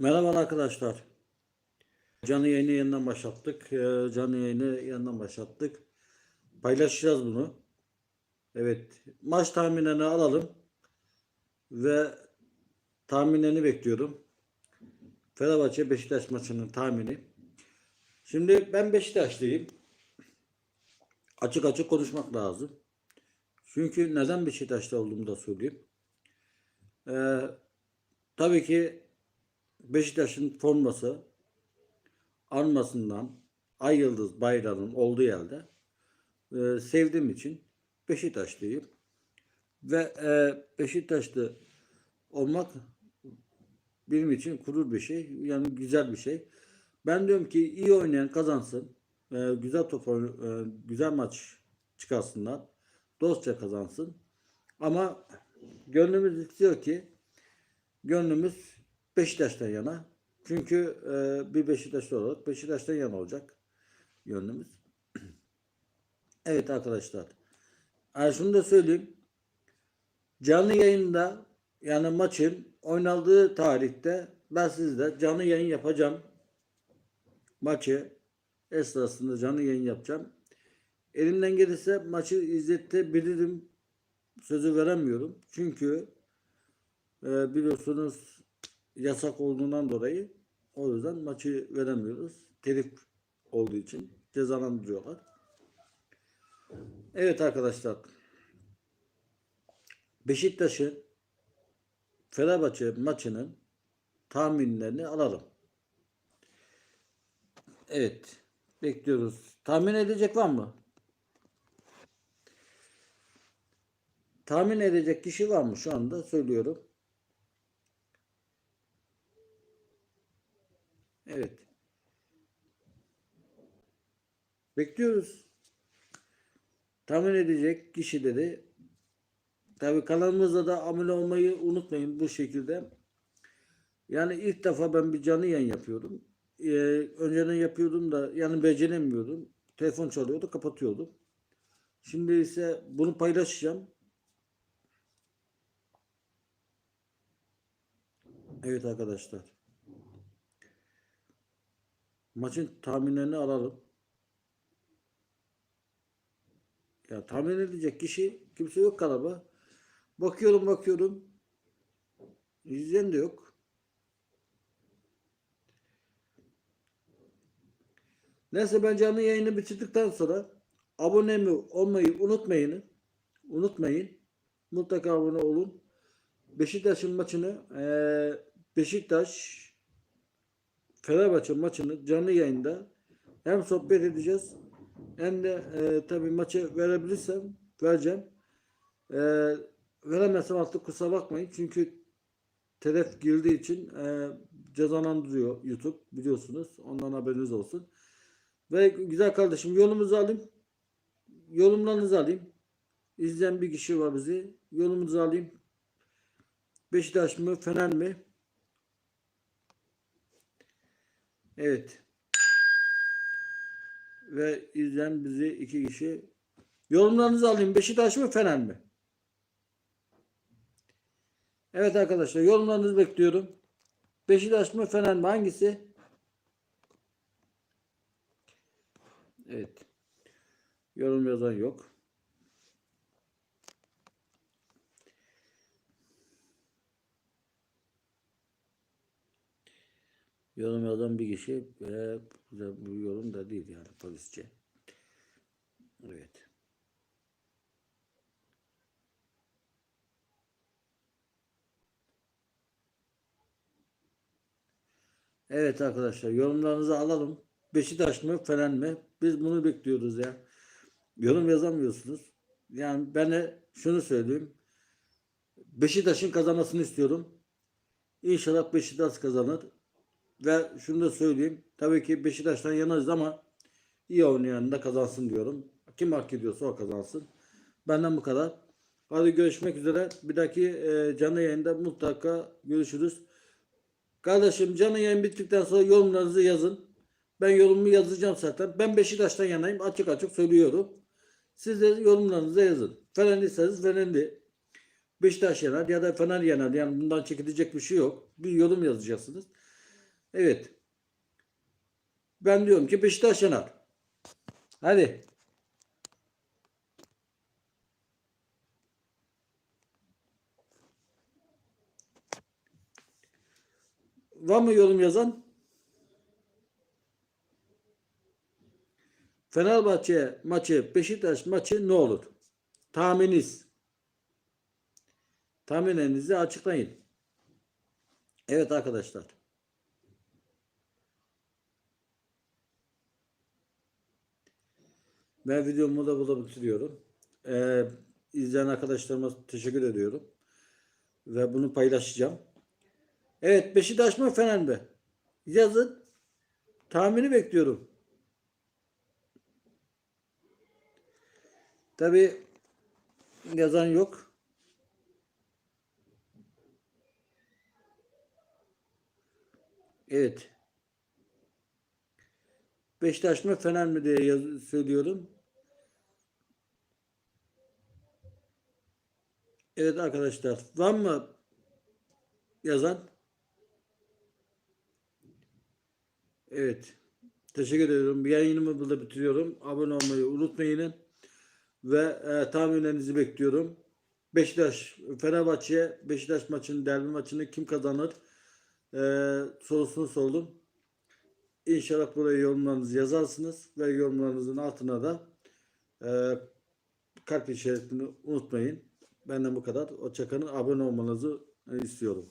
Merhaba arkadaşlar. Canlı yayını yeniden başlattık. Ee, Canlı yayını yeniden başlattık. Paylaşacağız bunu. Evet. Maç tahminlerini alalım. Ve tahminlerini bekliyorum. Fenerbahçe Beşiktaş maçının tahmini. Şimdi ben Beşiktaşlıyım. Açık açık konuşmak lazım. Çünkü neden Beşiktaşlı olduğumu da söyleyeyim. Ee, tabii ki Beşiktaş'ın forması armasından Ay Yıldız bayrağının olduğu yerde e, sevdiğim için Beşiktaşlıyım. Ve e, Beşiktaşlı olmak benim için gurur bir şey. Yani güzel bir şey. Ben diyorum ki iyi oynayan kazansın. E, güzel top e, güzel maç çıkarsınlar. Dostça kazansın. Ama gönlümüz istiyor ki gönlümüz Beşiktaş'tan yana. Çünkü e, bir Beşiktaşlı olarak Beşiktaş'tan yana olacak gönlümüz. evet arkadaşlar. Yani şunu da söyleyeyim. Canlı yayında yani maçın oynandığı tarihte ben sizde canlı yayın yapacağım. Maçı esnasında canlı yayın yapacağım. Elimden gelirse maçı izletebilirim. Sözü veremiyorum. Çünkü e, biliyorsunuz yasak olduğundan dolayı o yüzden maçı veremiyoruz. Telif olduğu için cezalandırıyorlar. Evet arkadaşlar. Beşiktaş'ın Fenerbahçe maçının tahminlerini alalım. Evet. Bekliyoruz. Tahmin edecek var mı? Tahmin edecek kişi var mı şu anda? Söylüyorum. Evet. Bekliyoruz. Tahmin edecek kişileri tabii kanalımızda da abone olmayı unutmayın bu şekilde. Yani ilk defa ben bir canlı yayın yapıyorum. Ee, önceden yapıyordum da yani beceremiyordum. Telefon çalıyordu kapatıyordum. Şimdi ise bunu paylaşacağım. Evet arkadaşlar. Maçın tahminlerini alalım. Ya tahmin edecek kişi kimse yok galiba. Bakıyorum bakıyorum. İzleyen de yok. Neyse ben canlı yayını bitirdikten sonra abone olmayı unutmayın. Unutmayın. Mutlaka abone olun. Beşiktaş'ın maçını eee, Beşiktaş Fenerbahçe maçını canlı yayında hem sohbet edeceğiz hem de e, tabii maçı verebilirsem vereceğim. E, veremezsem artık kusura bakmayın. Çünkü telef girdiği için e, cezalandırıyor YouTube biliyorsunuz. Ondan haberiniz olsun. Ve güzel kardeşim yolumuzu alayım. Yorumlarınızı alayım. İzleyen bir kişi var bizi. Yolumuzu alayım. Beşiktaş mı Fener mi? Evet. Ve izleyen bizi iki kişi. Yorumlarınızı alayım. Beşiktaş mı Fener mi? Evet arkadaşlar yorumlarınızı bekliyorum. Beşiktaş mı Fener mi? Hangisi? Evet. Yorum yazan yok. Yorum yazan bir kişi ve bu yorum da değil yani polisçe. Evet. Evet arkadaşlar yorumlarınızı alalım. Beşiktaş mı Fener mi? Biz bunu bekliyoruz ya. Yorum yazamıyorsunuz. Yani ben de şunu söyleyeyim. Beşiktaş'ın kazanmasını istiyorum. İnşallah Beşiktaş kazanır. Ve şunu da söyleyeyim. Tabii ki Beşiktaş'tan yanarız ama iyi oynayan da kazansın diyorum. Kim hak ediyorsa o kazansın. Benden bu kadar. Hadi görüşmek üzere. Bir dahaki e, canlı yayında mutlaka görüşürüz. Kardeşim canlı yayın bittikten sonra yorumlarınızı yazın. Ben yorumumu yazacağım zaten. Ben Beşiktaş'tan yanayım. Açık açık söylüyorum. Siz de yorumlarınızı yazın. Fenerliyseniz Fenerli. Beşiktaş yanar ya da Fener yanar. Yani bundan çekilecek bir şey yok. Bir yorum yazacaksınız. Evet. Ben diyorum ki Beşiktaş yener. Hadi. Var mı yorum yazan? Fenerbahçe maçı, Beşiktaş maçı ne olur? Tahmininiz. Tahminlerinizi açıklayın. Evet arkadaşlar. Ben videomu da burada bitiriyorum. Ee, izleyen arkadaşlarıma teşekkür ediyorum. Ve bunu paylaşacağım. Evet Beşiktaş mı Fener mi? Yazın. Tahmini bekliyorum. Tabi yazan yok. Evet. Beşiktaş mı Fener mi diye söylüyorum. Evet arkadaşlar. Var mı yazan? Evet. Teşekkür ediyorum. Yayınımı burada bitiriyorum. Abone olmayı unutmayın. Ve e, tahminlerinizi bekliyorum. Beşiktaş, Fenerbahçe, Beşiktaş maçının, derbi maçını kim kazanır? E, sorusunu sordum. İnşallah buraya yorumlarınızı yazarsınız ve yorumlarınızın altına da e, kalp işaretini unutmayın. Benden bu kadar. Hoşçakalın. Abone olmanızı istiyorum.